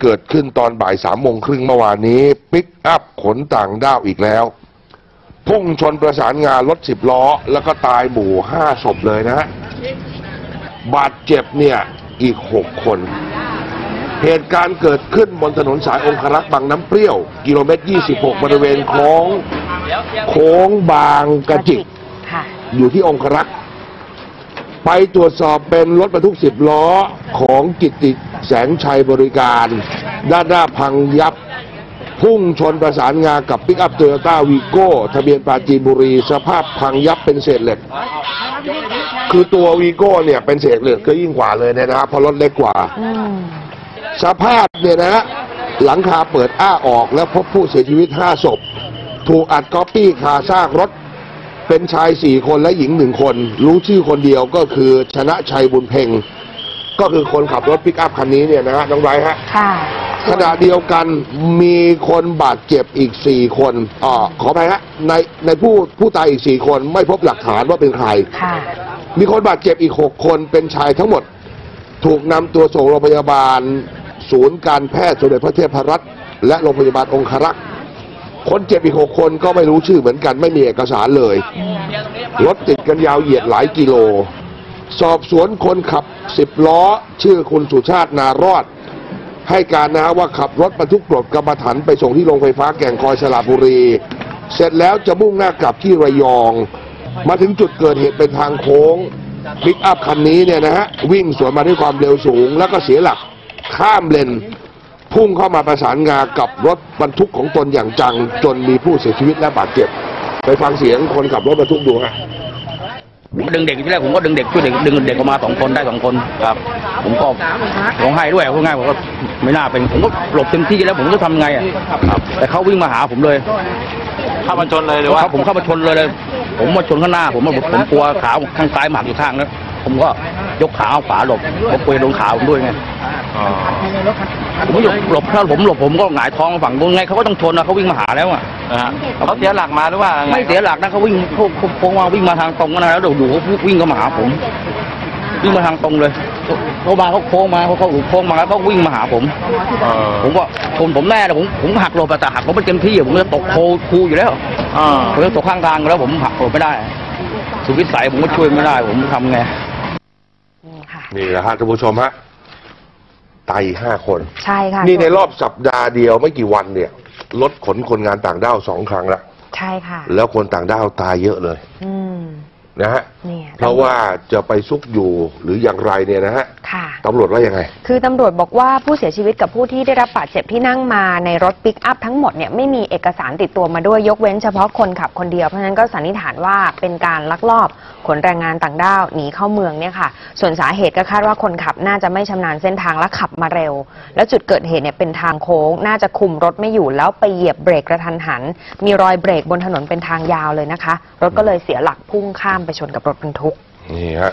เกิดขึ้นตอนบ่ายสามโมงครึ่งเมื่อวานนี้ ปิกอัพขนต่างด้าวอีกแล้ว พุ่งชนประสานงานรถสิบล้อ แล้วก็ตายหมู่ห้าศพเลยนะฮะบาดเจ็บเนี่ยอีกหกคน เหตุการณ์เกิดขึ้นบนถนนสายองครักษ์บางน้ำเปรี้ยว กิโลเมตร 26 บริเวณโค้งโค้งบางกระจิกค่ะอยู่ที่องครักษ์ ไปตรวจสอบเป็นรถบรรทุกสิบล้อของกิตติแสงชัยบริการ ด้านหน้าพังยับ พุ่งชนประสานงากับปิกอัพโตโยต้าวีโก้ ทะเบียนปราจีนบุรี สภาพพังยับเป็นเศษเหล็ก คือตัววีโก้เนี่ยเป็นเศษเหล็กก็ยิ่งกว่าเลยเนยนะครับ เพราะรถเล็กกว่า สภาพเนี่ยนะฮะหลังคาเปิดอ้าออกแล้วพบผู้เสียชีวิตห้าศพ ถูกอัดก๊อปปี้คาซากรถ เป็นชายสี่คนและหญิงหนึ่งคน รู้ชื่อคนเดียวก็คือชนะชัยบุญเพ็ง ก็คือคนขับรถปิกอัพคันนี้เนี่ยนะฮะน้องไบร์ทฮะ ค่ะขณะเดียวกันมีคนบาดเจ็บอีกสี่คนอ่าขอไปฮะ ในในผู้ผู้ตายอีกสี่คนไม่พบหลักฐานว่าเป็นใคร ค่ะ มีคนบาดเจ็บอีก 6 คนเป็นชายทั้งหมด ถูกนำตัวส่งโรงพยาบาล ศูนย์การแพทย์สมเด็จพระเทพรัตน์และโรงพยาบาลองครักษ์ คนเจ็บอีก6คนก็ไม่รู้ชื่อเหมือนกันไม่มีเอกสารเลย รถติดกันยาวเหยียดหลายกิโล สอบสวนคนขับ10ล้อ ชื่อคุณสุชาตินารอด ให้การนะฮะว่าขับรถบรรทุกกรดกรรมฐานไปส่งที่โรงไฟฟ้าแก่งคอยสระบุรี เสร็จแล้วจะมุ่งหน้ากลับที่ระยอง มาถึงจุดเกิดเหตุเป็นทางโค้งปิกอัพคันนี้เนี่ยนะฮะวิ่งสวนมาด้วยความเร็วสูง แล้วก็เสียหลักข้ามเลน พุ่งเข้ามาประสานงากับรถบรรทุกของตนอย่างจัง จนมีผู้เสียชีวิตและบาดเจ็บ ไปฟังเสียงคนขับรถบรรทุกดูฮะดึงเด็กที่แรกผมก็ดึงเด็กช่วยเด็กดึงเด็กออกมาสองคนได้สองคนครับ ผมก็ร้องไห้ด้วยพูดง่ายผมก็ไม่น่าเป็นผมก็หลบเต็มที่แล้วผมก็ทำไงอะครับแต่เขาวิ่งมาหาผมเลยเข้ามาชนเลยหรือว่าผมเข้ามาชนเลยเลย ผมมาชนข้างหน้า ผมว่าผมกลัวขาข้างซ้ายหมักอยู่ข้างแล้วผมก็ยกขาเอาขวาหลบเพราะกลัวโดนขาผมด้วยไง อ๋อผมหลบหลบถ้าผมหลบผมก็หงายท้องฝั่งนู้นไงเขาก็ต้องชนนะเขาวิ่งมาหาแล้วอะนะฮะเขาเสียหลักมาหรือว่าไงไม่เสียหลักนะเขาวิ่งเขาเขาโค้งมาวิ่งมาทางตรงนะแล้วเดี๋ยวดูเขาวิ่งเข้ามาหาผมวิ่งมาทางตรงเลยเขามาเขาโค้งมาเขาเขาโค้งมาแล้วเขาวิ่งมาหาผมเออผมก็ชนผมแน่เลยผมผมหักหลบอะแต่หักหลบไม่เต็มที่อะผมจะตกโคคูอยู่แล้วอ่าผมจะตกข้างทางอยู่แล้วผมหักหลบไม่ได้ สุดวิสัยผมก็ช่วยไม่ได้ ผมทำไงนี่ค่ะนี่แหละฮะท่านผู้ชมฮะ ตายอีกห้าคน ใช่ค่ะนี่ในรอบสัปดาห์เดียวไม่กี่วันเนี่ยรถขนคนงานต่างด้าวสองครั้งแล้วใช่ค่ะ แล้วคนต่างด้าวตายเยอะเลย อืม นะฮะเนี่ยเพราะว่าจะไปซุกอยู่หรืออย่างไรเนี่ยนะฮะค่ะ ตำรวจว่ายังไง คือตำรวจบอกว่าผู้เสียชีวิตกับผู้ที่ได้รับบาดเจ็บที่นั่งมาในรถปิกอัพทั้งหมดเนี่ยไม่มีเอกสารติดตัวมาด้วยยกเว้นเฉพาะคนขับคนเดียว เพราะฉะนั้นก็สันนิษฐานว่าเป็นการลักลอบขนแรงงานต่างด้าวหนีเข้าเมืองเนี่ยค่ะ ส่วนสาเหตุก็คาดว่าคนขับน่าจะไม่ชำนาญเส้นทางและขับมาเร็ว แล้วจุดเกิดเหตุเนี่ยเป็นทางโค้ง น่าจะคุมรถไม่อยู่แล้วไปเหยียบเบรกกระทันหัน มีรอยเบรกบนถนนเป็นทางยาวเลยนะคะ รถก็เลยเสียหลักพุ่งข้ามไปชนกับรถบรรทุก นี่ฮะ